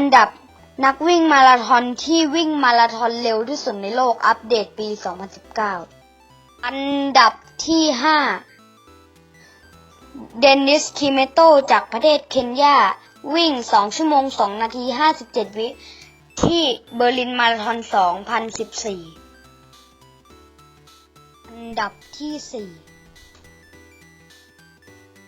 อันดับนักวิ่งมาราธอนที่วิ่งมาราธอนเร็วที่สุดในโลกอัปเดตปี 2019 อันดับที่ 5 เดนนิสคิเมโตจากประเทศเคนยา วิ่ง 2 ชั่วโมง 2 นาที 57 วิ ที่เบอร์ลินมาราธอน 2014 อันดับที่ 4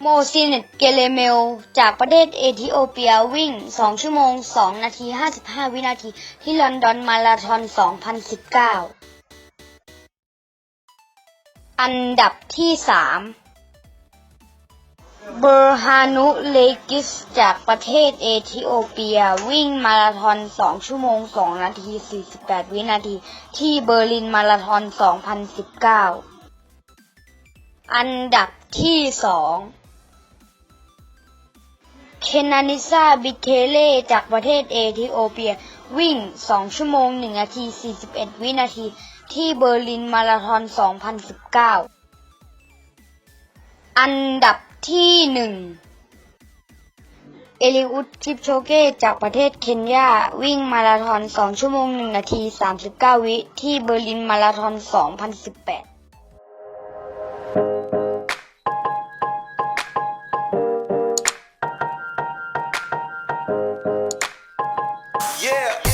โมซิเนตเกเลเมล จากประเทศเอธิโอเปียวิ่ง 2 ชั่วโมง 2 นาที 55 วินาที ที่ลอนดอนมาราธอน 2019 อันดับที่ 3 เบอร์ฮานุเลกิส จากประเทศเอธิโอเปียวิ่งมาราธอน 2 ชั่วโมง 2 นาที 48 วินาที ที่เบอร์ลินมาราธอน 2019 อันดับที่2 เคนานิซาบิเคเลจากประเทศเอธิโอเปีย วิ่ง 2 ชั่วโมง 1 นาที 41 วินาที ที่เบอร์ลินมาราธอน 2019 อันดับที่ 1 เอลิอุดคิปโชเกจากประเทศเคนยา วิ่งมาราธอน 2 ชั่วโมง 1 นาที 39 วิ ที่เบอร์ลินมาราธอน 2018 Yeah.